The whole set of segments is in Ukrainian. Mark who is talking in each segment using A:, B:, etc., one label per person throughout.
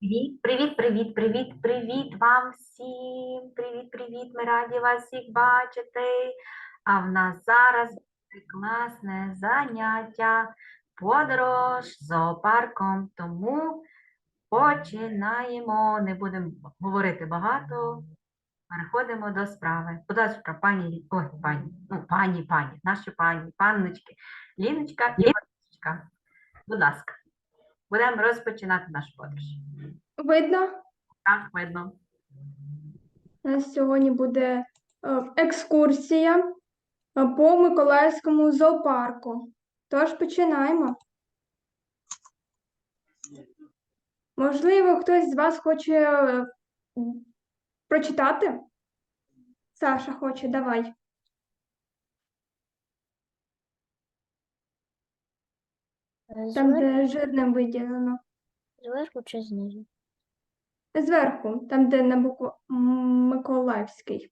A: Привіт, привіт, привіт, привіт, вам всім. Привіт, привіт. Ми раді вас всіх бачити. А в нас зараз класне заняття, подорож зоопарком. Тому починаємо. Не будемо говорити багато. Переходимо до справи. Будь ласка, пані, ой, пані, ну, пані, пані, наші пані, панночки, Ліночка і Марічка. Будь ласка, будемо розпочинати нашу подорож.
B: Видно,
A: Так, видно.
B: у нас сьогодні буде е, екскурсія е, по Миколаївському зоопарку. Тож починаємо. Можливо, хтось з вас хоче е, прочитати? Саша хоче, давай. Там, де жирним виділено.
C: Зверху чи знизу?
B: Зверху, там, де на букву М, Миколаївський.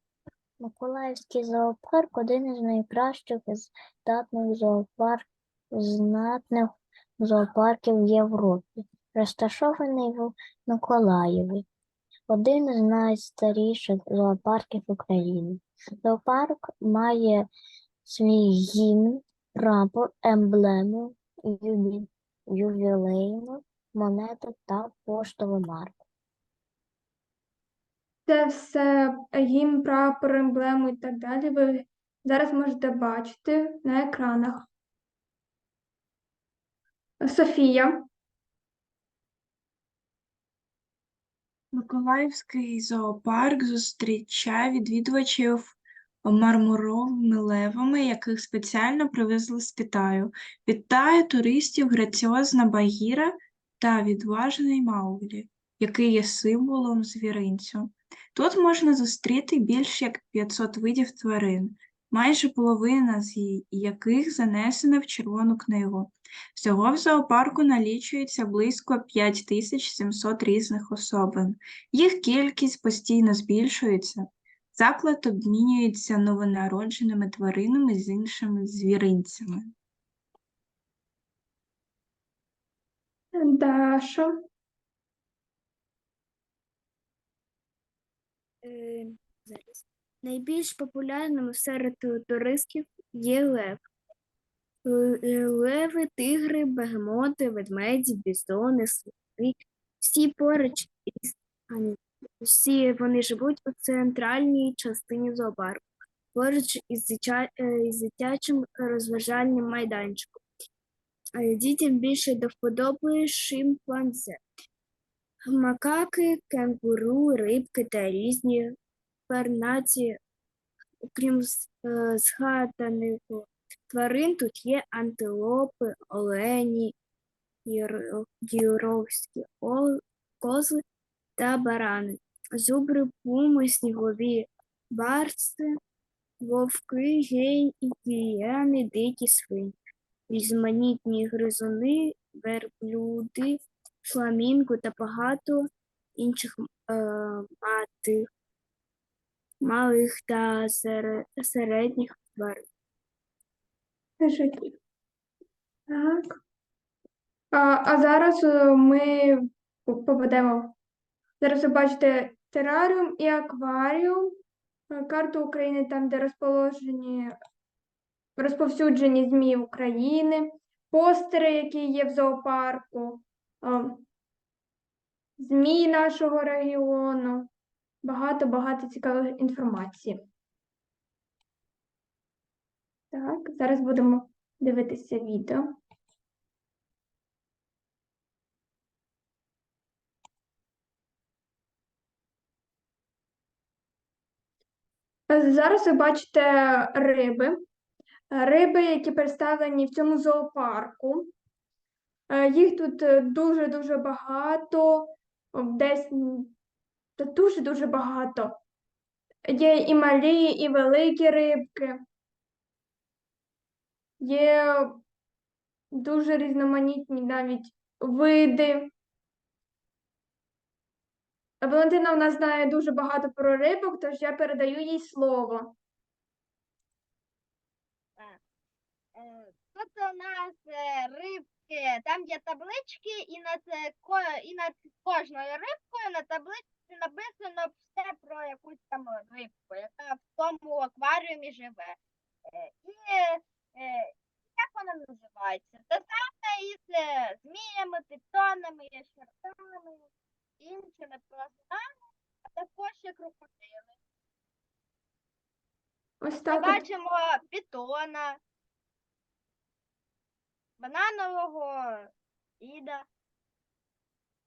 C: Миколаївський зоопарк один із найкращих і здатних зоопарк, знатних зоопарків в Європі, розташований в Миколаєві. Один із найстаріших зоопарків України. Зоопарк має свій гімн, прапор, емблему, ювілейну монету та поштову марку.
B: Це все е, гімн, прапор, емблему і так далі. Ви зараз можете бачити на екранах. Софія.
D: Миколаївський зоопарк зустрічає відвідувачів мармуровими левами, яких спеціально привезли з Китаю. Вітає туристів граціозна Багіра та відважний Мауглі, який є символом звіринцю. Тут можна зустріти більш як 500 видів тварин, майже половина з яких занесена в Червону книгу. Всього в зоопарку налічується близько 5700 різних особин. Їх кількість постійно збільшується. Заклад обмінюється новонародженими тваринами з іншими звіринцями.
B: Даша.
E: Е, зараз. Найбільш популярним серед туристів є лев. Л- е, Леви, тигри, бегемоти, ведмеді, бізони, слони. Всі поруч із а, ні, всі вони живуть у центральній частині зоопарку, поруч із, е, дитячим розважальним майданчиком. Е, Дітям більше до вподоби шимпанзе. Макаки, кенгуру, рибки та різні пернаті, окрім е, згаданих тварин, тут є антилопи, олені, євровські козли та барани, зубри, пуми, снігові барси, вовки, гей, гієни, дикі свині, різноманітні гризуни, верблюди, фламінго та багато інших е, матих, малих та середніх тварин.
B: Так. А, а зараз е, ми попадемо. Зараз ви бачите тераріум і акваріум, е, карту України, там, де розположені розповсюджені змії України, постери, які є в зоопарку, е, змії нашого регіону. Багато-багато цікавої інформації. Так, зараз будемо дивитися відео. Зараз ви бачите риби. Риби, які представлені в цьому зоопарку. Е, Їх тут е, дуже-дуже багато, десь дуже-дуже багато. Є і малі, і великі рибки. Є дуже різноманітні навіть види. Валентина в нас знає дуже багато про рибок, тож я передаю їй слово.
F: Тут у нас е, риб там є таблички, і над, е, і над кожною рибкою на табличці написано все про якусь там рибку, яка в тому акваріумі живе. Е, І е, як вона називається? Те саме із е, зміями, питонами, ящерками, іншими плазунами, а також і крокодили.
B: Ось
F: Ми
B: так. от.
F: бачимо пітона, бананового іда.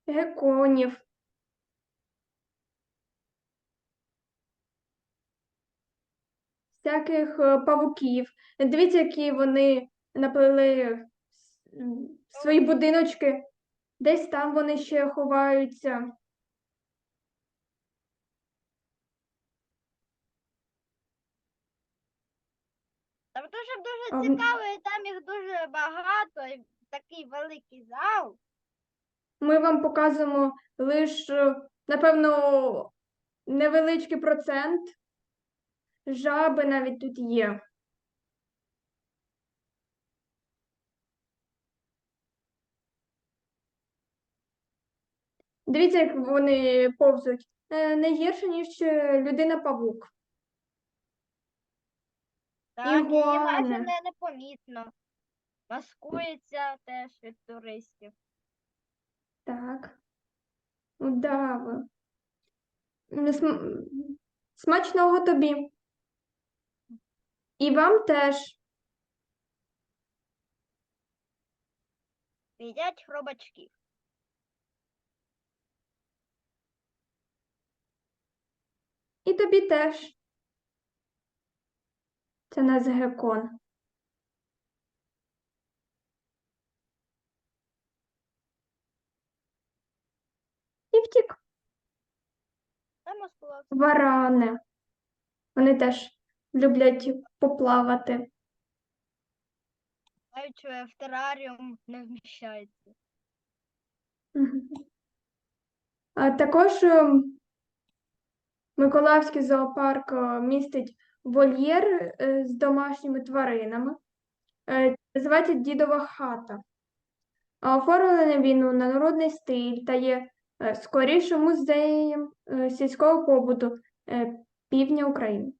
B: геконів. Всяких е, павуків. Дивіться, які вони наплели с- м, свої будиночки. Десь там вони ще ховаються.
F: Там дуже
B: А
F: дуже цікаво, і там їх дуже багато, і такий великий зал.
B: Ми вам показуємо лише, напевно, невеличкий процент. Жаби навіть тут є. Дивіться, як вони повзуть. Е, Не гірше, ніж е, людина-павук.
F: Так, її майже не, непомітно. Маскується теж від туристів.
B: Так. Удави. См- Смачного тобі. І вам теж.
F: Їдять хробачків.
B: І тобі теж. Це нас гекон. І втік. Варани. Вони теж люблять поплавати.
F: Е, в тераріум не вміщається.
B: А також ем, Миколаївський зоопарк е, містить вольєр е, з домашніми тваринами. Е, Називається Дідова хата. Оформлений він у народний стиль та є скоріше музеєм сільського побуту півдня України.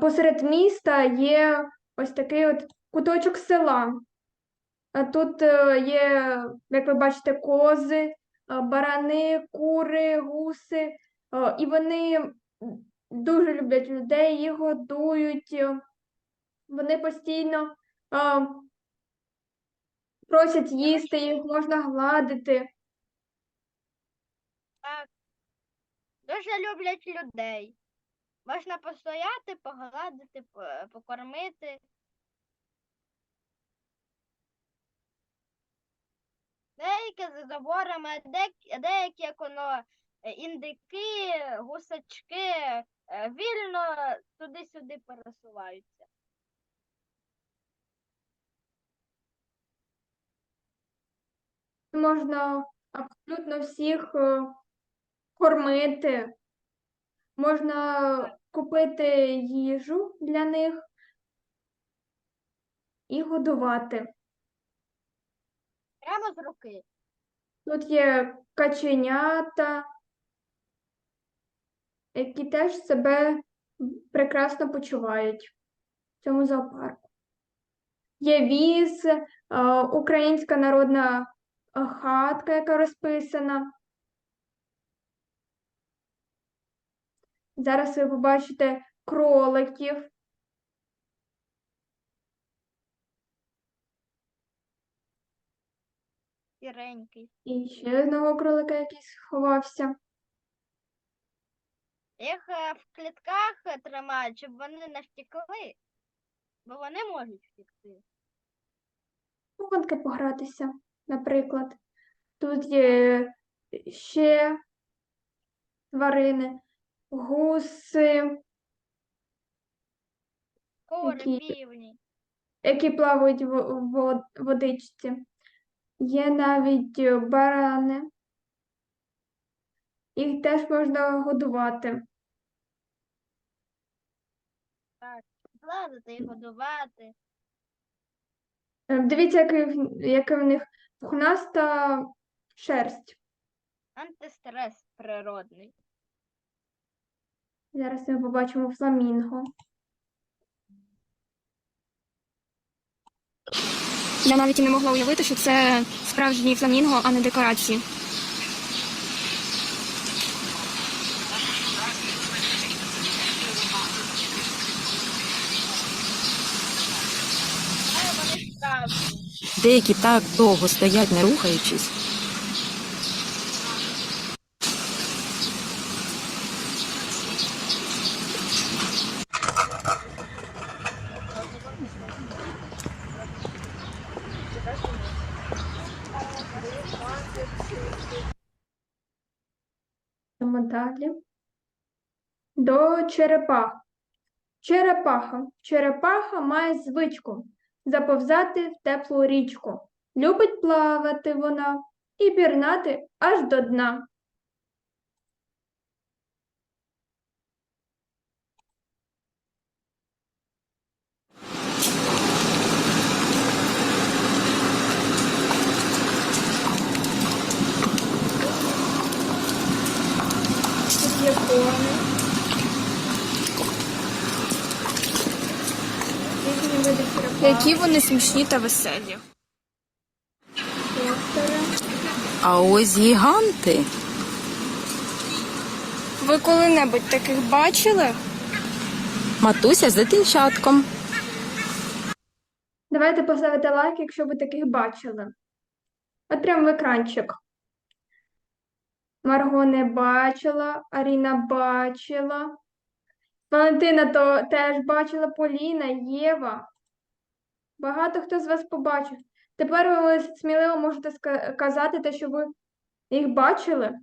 B: Посеред міста є ось такий от куточок села. Тут є, як ви бачите, кози, барани, кури, гуси, і вони дуже люблять людей, їх годують. е, Вони постійно е, просять їсти, їх можна гладити.
F: Так. Дуже люблять людей. Можна постояти, погладити, покормити. Деякі з заборами, а деякі, як воно, індики, гусачки е, вільно туди-сюди пересуваються.
B: Можна абсолютно всіх е, кормити, можна купити їжу для них і годувати.
F: Прямо з руки.
B: Тут є каченята, які теж себе прекрасно почувають в цьому зоопарку. Є віз, е, українська народна е, хатка, яка розписана. Зараз ви побачите кроликів.
F: Сіренький.
B: І ще одного кролика, який сховався.
F: Їх е, в клітках е, тримають, щоб вони не втекли, бо вони можуть втекти.
B: Хованки погратися, наприклад. Тут є ще тварини, гуси,
F: Кури,
B: Які-
F: півні.
B: які плавають в в водичці. Є навіть е, барани. Їх теж можна годувати.
F: Гладити і годувати.
B: Е, Дивіться, яке в, яке в них пухнаста шерсть.
F: Антистрес природний.
B: Зараз ми побачимо фламінго.
G: Я навіть і не могла уявити, що це справжній фламінго, а не декорації.
H: Деякі так довго стоять, не рухаючись.
B: Далі. До черепах. Черепаха. Черепаха має звичку заповзати в теплу річку. Любить плавати вона і пірнати аж до дна. Тут є кони. Різні види черепах.
G: Які вони смішні та веселі.
H: А ось гіганти.
G: Ви коли-небудь таких бачили?
H: Матуся з дитинчатком.
B: Давайте поставите лайк, якщо ви таких бачили. От прямо в екранчик. Марго не бачила, Аріна бачила. Валентина то теж бачила, Поліна, Єва. Багато хто з вас побачив. Тепер ви сміливо можете ска- казати те, що ви їх бачили.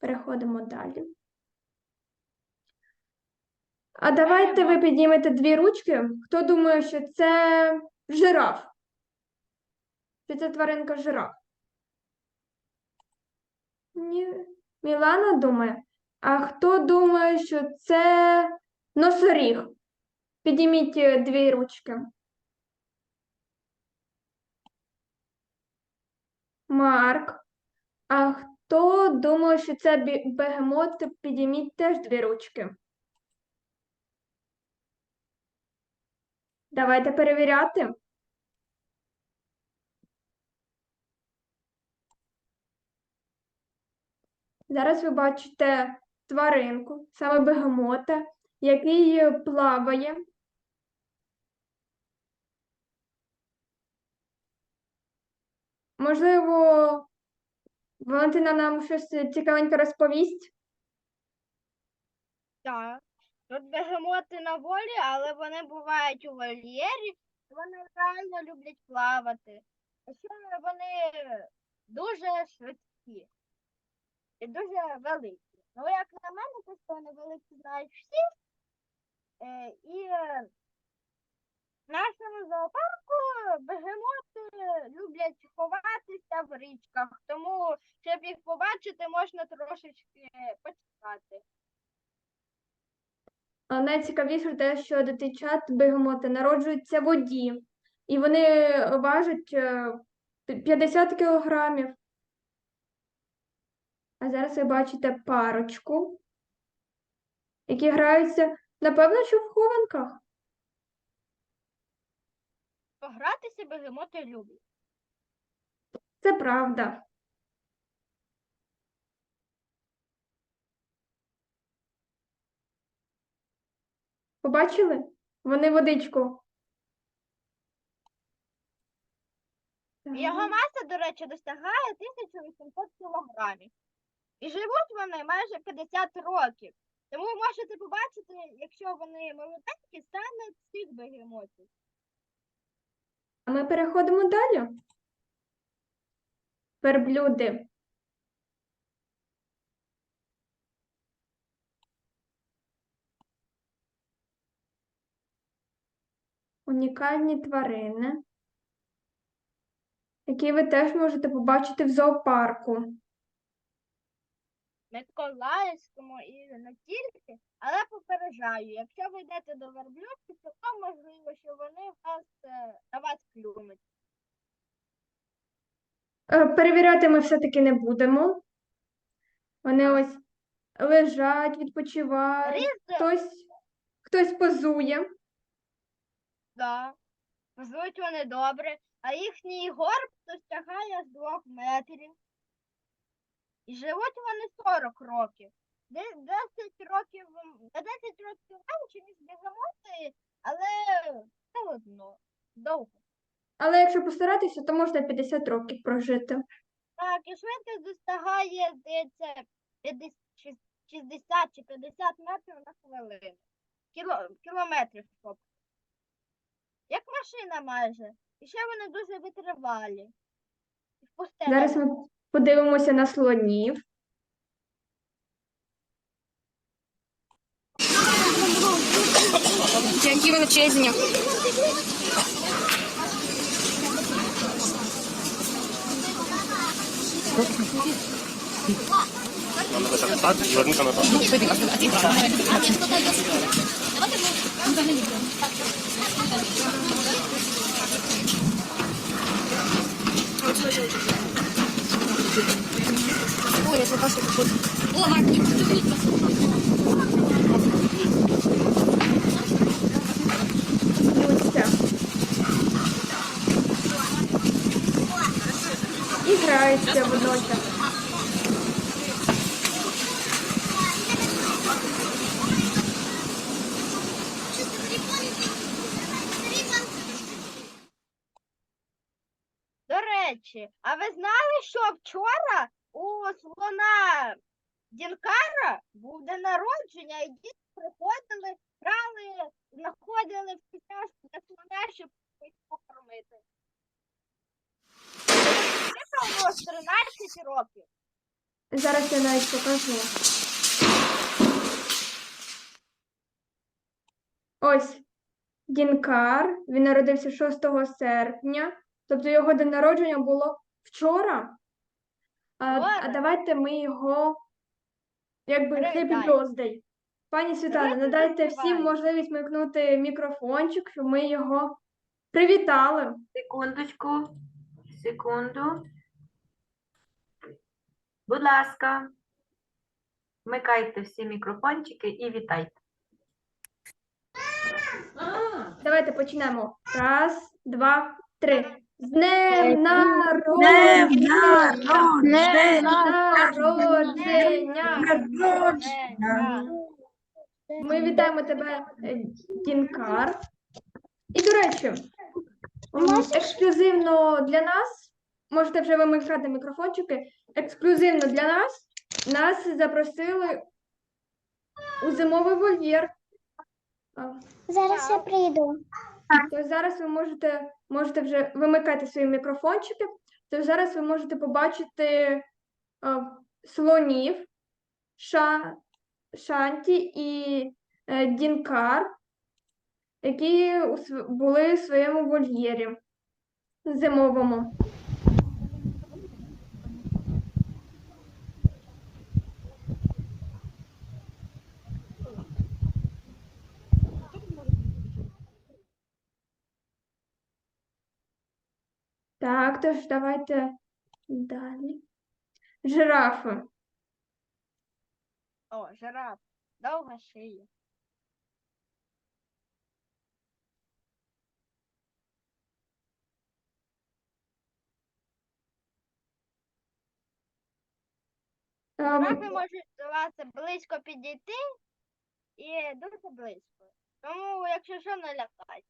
B: Переходимо далі. А давайте ви піднімете дві ручки. Хто думає, що це жираф? Що це тваринка жираф? Ні. Мілана думає. А хто думає, що це носоріг? Підніміть е, дві ручки. Марк. А хто думає, що це бегемот? Підніміть теж дві ручки. Давайте перевіряти. Зараз ви бачите тваринку, саме бегемота, який плаває. Можливо, Валентина нам щось цікавеньке розповість.
F: Так. Тут бегемоти на волі, але вони бувають у вольєрі, вони реально люблять плавати. А ще вони дуже швидкі і дуже великі. Ну, як на мене, то вони великі знають всі. Е, і в нашому зоопарку бегемоти люблять ховатися в річках, тому, щоб їх побачити, можна трошечки почекати.
B: А найцікавіше те, що дитинчат бегемоти народжуються в воді, і вони важать е, 50 кілограмів. А зараз ви бачите парочку, які граються, напевно, що в хованках.
F: Погратися бегемоти люблять.
B: Це правда. Побачили? Вони водичку.
F: Його маса, до речі, досягає 1800 кілограмів. І живуть вони майже 50 років. Тому ви можете побачити, якщо вони молоденькі, саме цих бегемотів.
B: А ми переходимо далі. Верблюди. Унікальні тварини, які ви теж можете побачити в зоопарку.
F: Миколаївському і не тільки, але попереджаю, якщо ви йдете до верблюдки, то можливо, що вони вас, е, на вас клюнуть.
B: Е, Перевіряти ми все-таки не будемо. Вони ось лежать, відпочивають,
F: Різ,
B: хтось, хтось позує.
F: да. Звуть вони добре, а їхній горб досягає з двох метрів. І живуть вони 40 років. Де- 10 років, на 10 років менше, ніж бігемоти, але все одно довго.
B: Але якщо постаратися, то можна 50 років прожити.
F: Так, і швидкість досягає, здається, 50, 60 чи 50 метрів на хвилину. Кіло, кілометрів, тобто. Як машина майже. І ще вони дуже витривалі. В.
B: Зараз ми подивимося на слонів.
G: Які величезні. Ой, я запашу
B: Лються. І граються водночас.
F: До речі, а ви знали, що вчора у слона Дінкара був день народження, і діти приходили, брали, знаходили вкусняшку для слона, щоб їх покормити. Виповнилось 13 років.
B: Зараз я навіть покажу. Ось Дінкар, він народився 6 серпня, тобто його день народження було вчора. А, а давайте ми його якби Happy
F: Привітаємо.
B: Birthday. Пані Світлана,
F: Давайте
B: надайте всім можливість вмикнути мікрофончик, щоб ми його привітали.
A: Секундочку, секунду. Будь ласка, вмикайте всі мікрофончики і вітайте.
B: Давайте почнемо. Раз, два, три. З днем
D: Днем
B: народження!
D: народження!
B: Народження! Ми вітаємо тебе, е, Дінкар. І, до речі, ексклюзивно для нас, можете вже вимикати мікрофончики, ексклюзивно для нас, нас запросили у зимовий вольєр.
C: Зараз я прийду.
B: То зараз ви можете, можете вже вимикати свої мікрофончики, то зараз ви можете побачити е, слонів, ша, шанті і е, дінкар, які у були в своєму вольєрі зимовому. Так, тож давайте далі. Жирафи.
F: О, жираф. Довга шия.
B: Ем,
F: Жирафи можуть до вас близько підійти і дуже близько. Тому, якщо що, не лякайте.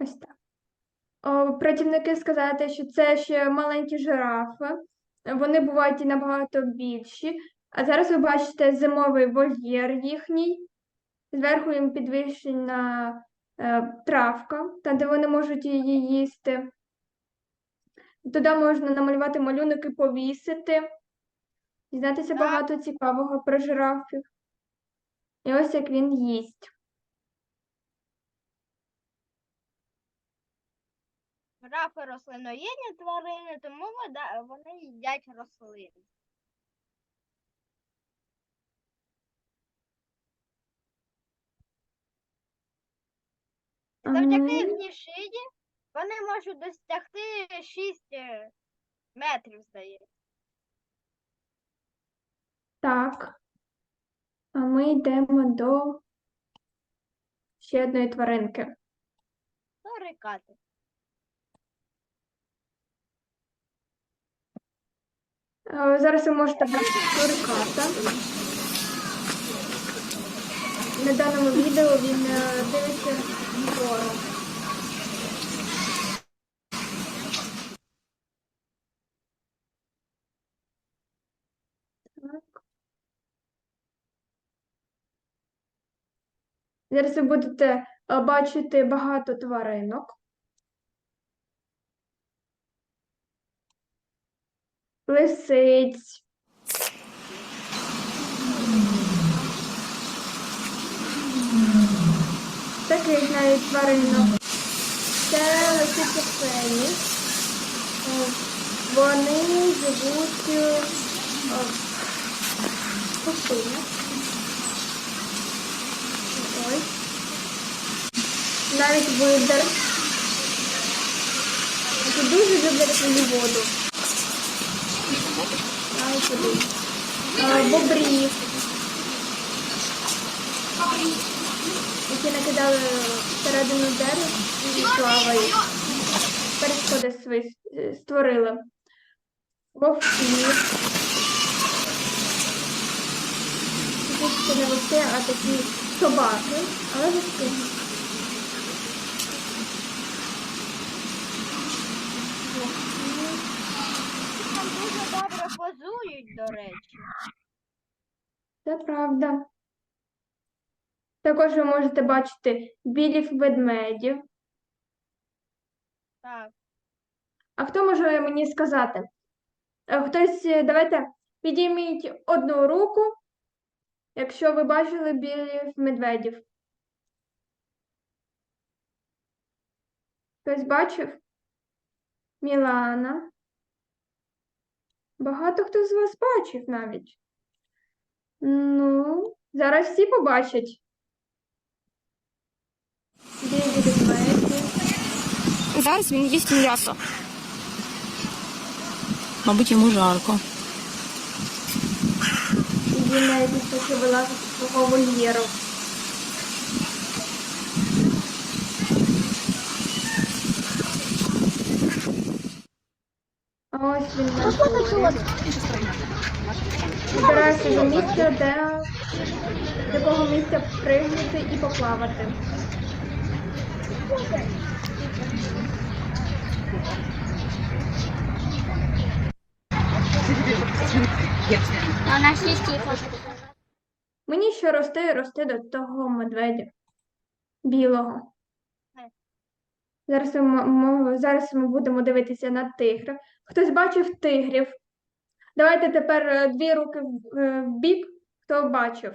B: Ось так. О, працівники сказали, що це ще маленькі жирафи. Вони бувають і набагато більші. А зараз ви бачите зимовий вольєр їхній. Зверху їм підвищена е, травка, там, де вони можуть її їсти. Туди можна намалювати малюнок і повісити. Дізнатися багато цікавого про жирафів. І ось як він їсть.
F: Жирафи рослиноїдні тварини, тому вода- вони їдять рослини. Завдяки
B: Ага.
F: їхній шиї вони можуть досягти 6 метрів, здається.
B: Так. А ми йдемо до ще одної тваринки.
F: Сурикати.
B: Е, Зараз ви можете бачити суриката. На даному відео він е, дивиться вгору. Зараз ви будете е, бачити багато тваринок. Лисиць. Таких навіть тваринок. Це лисиця фені. Е, Вони живуть е, в пустинях. Ось. Навіть видер. Вони дуже люблять свою воду. Ай, куди? Бобрів. Які накидали всередину дерева і плавають. Перешкоди створили. Вовків. Тут не вовки, а такі собаки, але. Вовки.
F: Там дуже добре позують, до речі.
B: Це правда. Також ви можете бачити білих ведмедів.
F: Так.
B: А хто може мені сказати? Е, Хтось, е, давайте підійміть одну руку, якщо ви бачили білих медведів. Хтось бачив? Мілана. Багато хто з вас бачив навіть. Ну, зараз всі побачать. Білі ведмеді.
G: Зараз він їсть м'ясо.
H: Мабуть, йому жарко.
B: Він навіть не хоче вилазити з свого вольєру. Ось він. Збирається до місця, де з якого місця пригнути і поплавати. Мені ще рости і рости до того медведя білого. Зараз ми, зараз ми будемо дивитися на тигра. Хтось бачив тигрів? Давайте тепер е, дві руки е, в бік, хто бачив.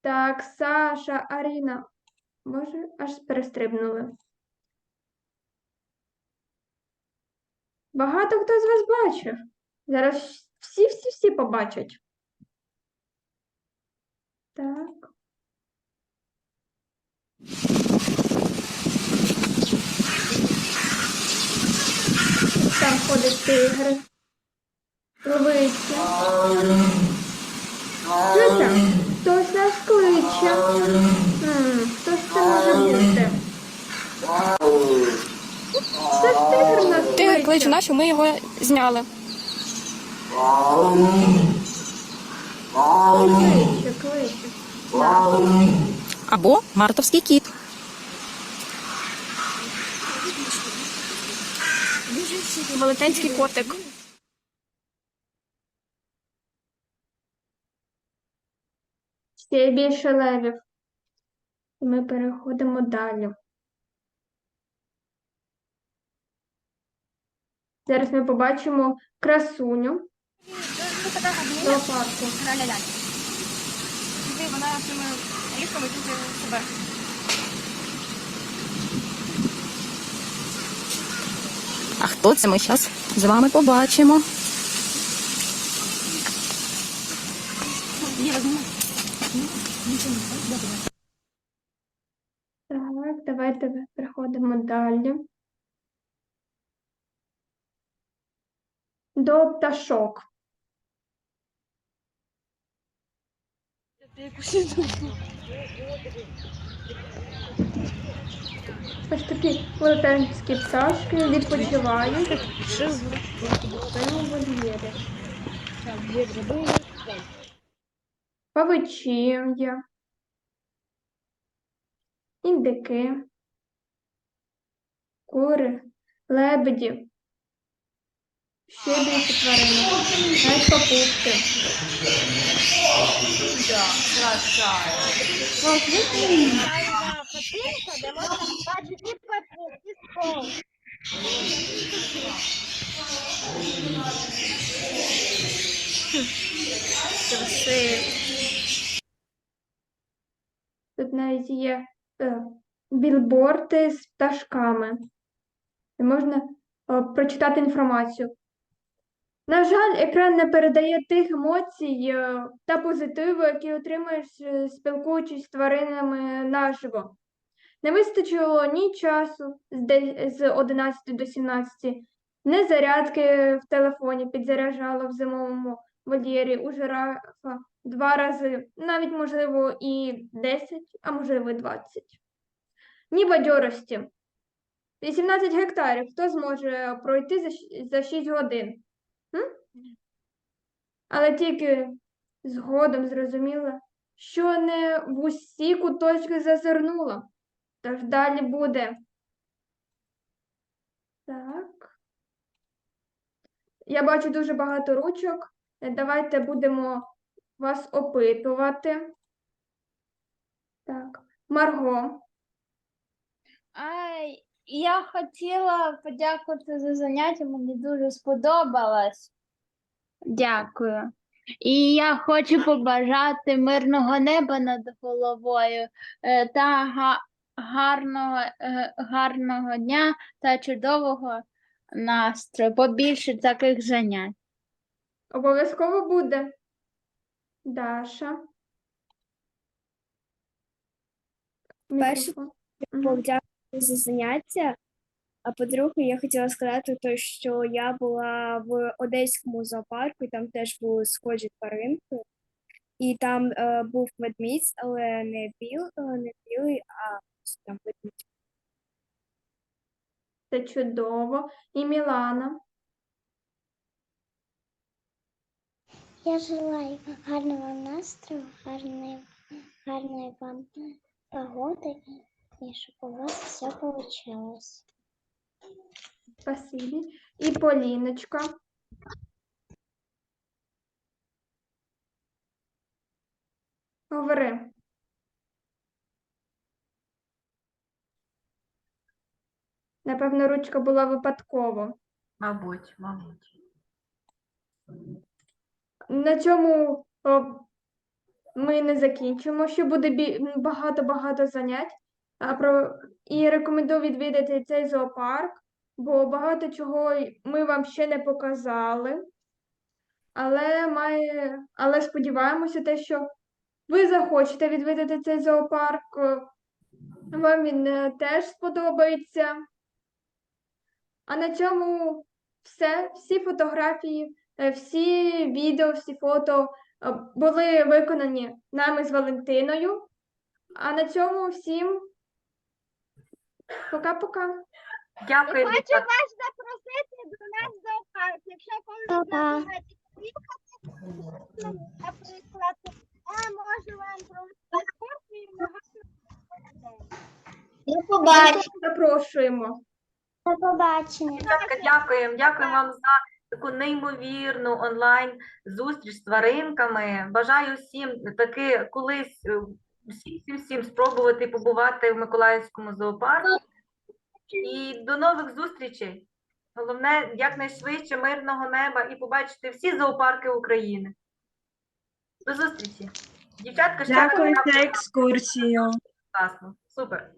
B: Так, Саша, Аріна. Може, аж перестрибнули. Багато хто з вас бачив. Зараз всі-всі-всі побачать. Так. Там ходить тигр. Левиця. Що це? Хтось нас кличе. М, Хто це може бути? Це ж тигр нас
G: Тигр кличе нашу, ми його зняли.
B: Кличе, кличе.
H: Або мартовський кіт.
G: Велетенський котик.
B: Ще більше левів. Ми переходимо далі. Зараз ми побачимо красуню зоопарку.
G: Вона цими ліжками дуже себе.
H: А хто це ми зараз з вами побачимо?
B: Так, давайте переходимо далі. До пташок. Ось такі велетенські пташки відпочивають своєму вольєрі. Індики, кури, лебеді, ще більше тварини, навіть.
F: Тайна хатинка, де можна бачити і скол.
B: Тут навіть є е, білборди з пташками. Можна е, прочитати інформацію. На жаль, екран не передає тих емоцій е, та позитиву, які отримуєш, е, спілкуючись з тваринами наживо. Не вистачило ні часу з, 11 до 17, ні зарядки в телефоні підзаряджало в зимовому вольєрі у жирафа два рази, навіть, можливо, і 10, а можливо, і 20. Ні бадьорості. 18 гектарів. Хто зможе пройти за 6 годин? М? Але тільки згодом зрозуміла, що не в усі куточки зазирнула. Тож далі буде. Так. Я бачу дуже багато ручок. Е, Давайте будемо вас опитувати. Так, Марго.
C: А, я хотіла подякувати за заняття, мені дуже сподобалось. Дякую. І я хочу побажати мирного неба над головою е, та гарного, е, гарного дня та чудового настрою. Побільше таких занять.
B: Обов'язково буде. Даша.
E: Перше, Подякую за заняття. А по-друге, я хотіла сказати, то, що я була в Одеському зоопарку, і там теж були схожі тваринки. І там е, був ведмідь, але не біл, е, не білий, а там ведмідь.
B: Це чудово. І Мілана.
I: Я желаю гарного настрою, гарної, гарної вам погоди і щоб у вас все вийшло.
B: Спасибі. І Поліночка. Говори. Напевно, ручка була випадково.
A: Мабуть, мабуть.
B: На цьому о, ми не закінчимо. Ще буде багато-багато занять. А про... І рекомендую відвідати цей зоопарк, бо багато чого ми вам ще не показали. Але має... Але сподіваємося, те, що ви захочете відвідати цей зоопарк. Вам він е, теж сподобається. А на цьому все. Всі фотографії, е, всі відео, всі фото е, були виконані нами з Валентиною. А на цьому всім пока-пока.
A: Дякую,
F: Хочу вас запросити до нас в зоопарк. Якщо приїхати, ну, наприклад, я можу вам провести і багато
I: До побачення.
B: Запрошуємо.
I: До побачення.
A: Дівчатка, дякуємо. Дякуємо вам за таку неймовірну онлайн зустріч з тваринками. Бажаю всім таки колись е, всім всім всім спробувати побувати в Миколаївському зоопарку. І до нових зустрічей. Головне, якнайшвидше мирного неба і побачити всі зоопарки України. До зустрічі. Дівчатка, ще
D: Дякую за екскурсію.
A: Класно. Супер.